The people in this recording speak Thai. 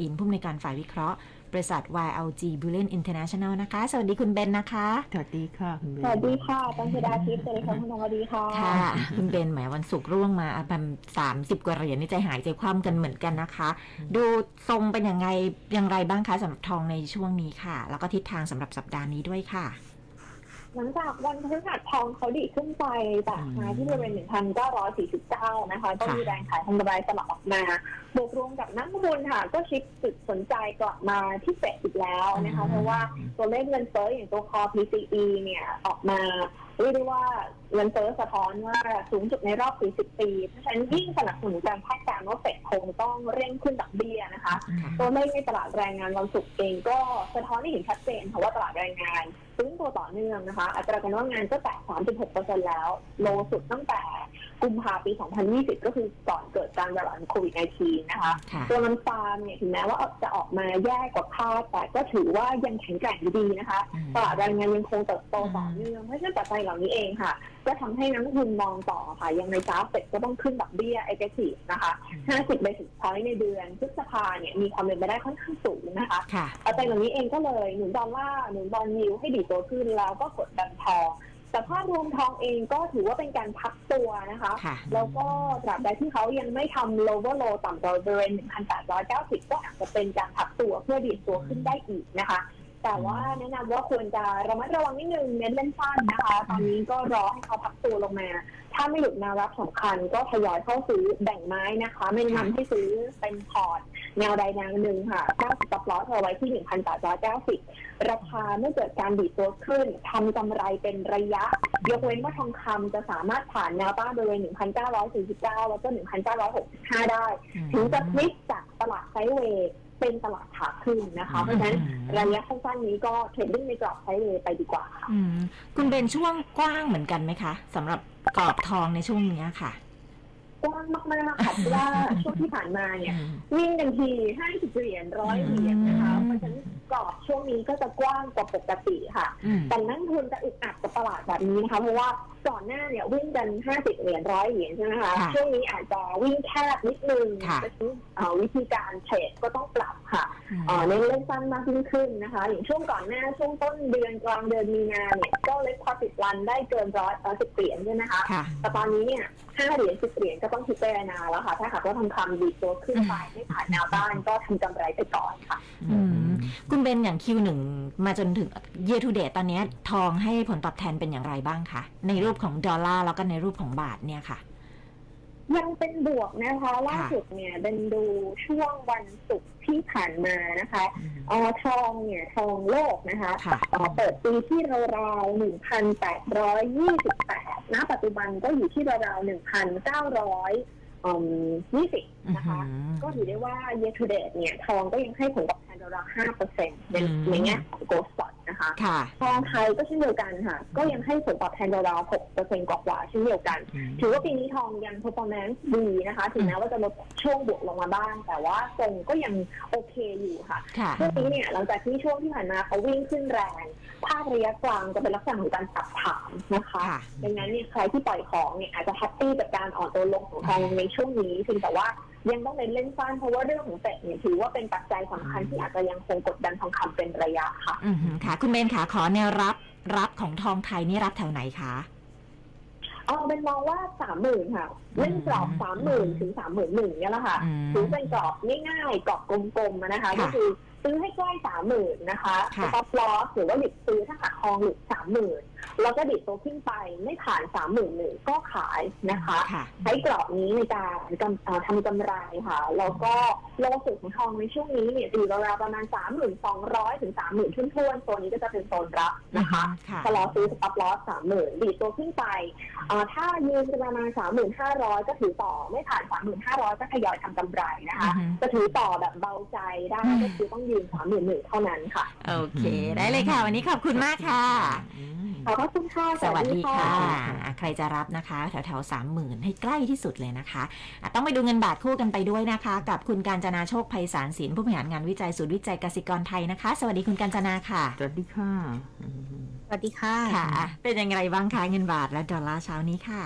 อินผู้อำนวยการฝ่ายวิเคราะห์ บริษัท YLG Bullion International นะคะ สวัสดีคุณเบนนะคะ สวัสดีค่ะคุณเบนสวัสดีค่ะตันชดาทิพย์สวัสดีค่ะคุณธรรมดีค่ะ ค่ะ คุณเบนแหมวันศุกร์ร่วงมาประมาณสามสิบกว่าเหรียญนี่ใจหายใจคว่ำกันเหมือนกันนะคะ ดูทรงเป็นยังไงอย่างไรบ้างคะสำหรับทองในช่วงนี้ค่ะ แล้วก็ทิศทางสำหรับสัปดาห์นี้ด้วยค่ะ หลังจากวันพฤหัสทองเขาดีดขึ้นไปจากไฮที่บริเวณ 1,949 นะคะ ก็มีแรงขายทางกำไรสลับออกมา บวกรวมกับนักลงทุนค่ะ ก็ชิปจุดสนใจกลับมาที่เฟดอีกแล้วนะคะอืมเพราะว่าตัวเลขเงินเฟ้ออย่างตัวคอ PCE เนี่ยออกมาเรียกได้ว่าเงินเฟ้อสะท้อนว่าสูงสุดในรอบ 40 ปี เพราะฉะนั้นยิ่งสนับสนุนการคาดการ ณ์ว่าเฟดคงต้องเร่งขึ้นดอกเบี้ยนะคะค่ะตัวเลขในตลาดแรงงานวันศุกร์เองก็สะท้อนให้เห็นชัดเจนค่ะว่าตลาดแรงงานฟื้นตัวต่อเนื่องนะคะ อัตราการว่างงานก็แตะ36%แล้ว โลสุดตั้งแต่ กุมภาปี 2020 ก็คือก่อนเกิดการระบาดของโควิด -19 นะคะค่ะตัวน้ำตาลเนี่ยถึงแม้ว่าจะออกมาแย่กว่าคาดแต่ก็ถือว่ายังแข็งแกร่งอยู่ดีนะคะอืมตลาดแรงงานยังคงเติบโตต่อเนื่องเพราะฉะนั้นปัจจัยเหล่านี้เองค่ะ ก็ทำให้นักลงทุนมองต่อค่ะยังในกราฟเฟดก็ต้องขึ้นดอกเบี้ย aggressive นะคะ 50 basis point ในเดือนพฤษภาเนี่ยมีความเป็นไปได้ค่อนข้างสูงนะคะค่ะปัจจัยเหล่านี้เองก็เลยหนุนดอลลาร์หนุนบอลยิวให้ดีดตัวขึ้นแล้วก็กดดันทอง แต่ภาพรวมทองเองก็ถือว่าเป็นการพักตัวนะคะค่ะแล้วก็ตราบใดที่เขายังไม่ทำ lower low ต่ำกว่าบริเวณ1,890 ก็อาจจะเป็นการพักตัวเพื่อดีดตัวขึ้นได้อีกนะคะ แต่ว่าแนะนำว่าควรจะระมัดระวังนิดนึงเน้นเล่นสั้นนะคะ ตอนนี้ก็รอให้เขาพักตัวลงมา ถ้าไม่หลุดแนวรับสำคัญ ก็ทยอยเข้าซื้อแบ่งไม้นะคะ ไม่แนะนำให้ซื้อเป็นพอร์ตแนวใดแนวหนึ่งค่ะ90ตับล้อเอาไว้ที่1,890ราคาเมื่อเกิดการดีดตัวขึ้นทำกำไรเป็นระยะ ยกเว้นว่าทองคำจะสามารถผ่านแนวต้านบริเวณ1,949แล้วก็1,965ได้ ถึงจะพลิกจากตลาดไซด์เวย์เป็นตลาดขา ขึ้นนะคะเพราะฉะนั้นระยะสั้นๆนี้ก็เทรดดิ้งในกรอบไซด์เวย์ไปดีกว่าค่ะ อืมคุณเบนช่วงกว้างเหมือนกันไหมคะสำหรับกรอบทองในช่วงนี้ค่ะ กว้างมากๆค่ะเพราะว่าช่วงที่ผ่านมาเนี่ยวิ่งกันที50เหรียญร้อยเหรียญนะคะอืมเพราะฉะนั้นกรอบช่วงนี้ก็จะกว้างกว่าปกติค่ะอืมแต่นักลงทุนจะอึดอัดกับตลาดแบบนี้นะคะเพราะว่าก่อนหน้าเนี่ยวิ่งกัน50เหรียญร้อยเหรียญใช่ไหมคะค่ะช่วงนี้อาจจะวิ่งแคบนิดนึงค่ะเพราะฉะนั้นเอ่อวิธีการเทรดก็ต้องปรับค่ะเอ่อเน้นเล่นสั้นมากยิ่งขึ้นนะคะ อย่างช่วงก่อนหน้าช่วงต้นเดือนกลางเดือนมีนาเนี่ยก็เล็กพอ ติดรันได้เกินร้อยเออสิบเหรียญใช่ไหมคะ ค่ะ แต่ตอนนี้เนี่ยห้าเหรียญสิบเหรียญก็ต้องพิจารณาแล้วค่ะ ถ้าหากว่าทองคำดีดตัวขึ้นไปไม่ผ่านแนวต้านก็ทำกำไรไปก่อนค่ะ อืมคุณเบนอย่าง Q1 มาจนถึง year to date ตอนเนี้ยทองให้ผลตอบแทนเป็นอย่างไรบ้างคะ ในรูปของดอลลาร์แล้วก็ในรูปของบาทเนี่ยค่ะ ยังเป็นบวกนะคะล่าสุดเนี่ยเป็นดูช่วงวันศุกร์ที่ผ่านมานะคะเออทองเนี่ยทองโลกนะคะค่ะเอ่อเปิดปีที่ราวๆ1,828ณปัจจุบันก็อยู่ที่ราวๆ1,920นะคะ ก็ถือได้ว่า year to date เนี่ย ทองก็ยังให้ผลตอบแทนราวๆ5%ในอืมในแง่ของ gold spot นะคะค่ะ ทองไทยก็เช่นเดียวกันค่ะ ก็ยังให้ผลตอบแทนราวๆ6%กว่าๆเช่นเดียวกัน ถือว่าปีนี้ทองยัง performance ดีนะคะ ถึงแม้ว่าจะลดช่วงบวกลงมาบ้าง แต่ว่าทรงก็ยังโอเคอยู่ค่ะค่ะ ช่วงนี้เนี่ยหลังจากที่ช่วงที่ผ่านมาเขาวิ่งขึ้นแรง ภาพระยะกลางจะเป็นลักษณะของการปรับฐานนะคะค่ะ ดังนั้นเนี่ยใครที่ปล่อยของเนี่ยอาจจะแฮปปี้กับการอ่อนตัวลงของทองในช่วงนี้เพียงแต่ว่ายังต้องเน้นเล่นสั้นเพราะว่าเรื่องของเฟดเนี่ยถือว่าเป็นปัจจัยสำคัญที่อาจจะยังคงกดดันทองคำเป็นระยะค่ะ อืมค่ะ คุณเบนค่ะขอแนวรับรับของทองไทยนี่รับแถวไหนคะ เอาเป็นมองว่าสามหมื่นค่ะเล่นกรอบสามหมื่นถึงสามหมื่นหนึ่งเนี่ยแหละค่ะ อืม ถือเป็นกรอบง่ายๆกรอบกลมๆอะนะคะค่ะก็คือ ซื้อให้ใกล้สามหมื่นนะคะค่ะสต็อปลอสหรือว่าหยุดซื้อถ้าหากทองหลุดสามหมื่นแล้วก็ดิดตัวขึ้นไปไม่ผ่านสามหมื่นหนึ่งก็ขายนะคะค่ะใช้กรอบนี้ในการกำเอ่อทำกำไรค่ะแล้วก็โลสุดของทองในช่วงนี้เนี่ยอยู่ราวๆประมาณ3,200ถึง30,000ทุ่นทวนๆโซนนี้ก็จะเป็นโซนรับนะคะค่ะชะลอซื้อสต็อปลอส30,000ดีดตัวขึ้นไปเอ่อถ้ายืนประมาณ3,500ก็ถือต่อไม่ผ่าน3,500ก็ทยอยทำกำไรนะคะอือฮึจะถือต่อแบบเบาใจได้ก็คือต้องยืน31,000เท่านั้นค่ะโอเค ได้เลยค่ะ วันนี้ขอบคุณมากค่ะ ขอบพระคุณค่ะสวัสดีค่ะอะใครจะรับนะคะ แถวแถวสามหมื่นให้ใกล้ที่สุดเลยนะคะอะต้องไปดูเงินบาทคู่กันไปด้วยนะคะ กับคุณการจนาโชคภัยสารศิลป์ผู้บริหารงานวิจัยศูนย์วิจัยกสิกรไทยนะคะ สวัสดีคุณการจนาค่ะสวัสดีค่ะสวัสดีค่ะค่ะ เป็นยังไงบ้างคะเงินบาทและดอลลาร์เช้านี้ค่ะ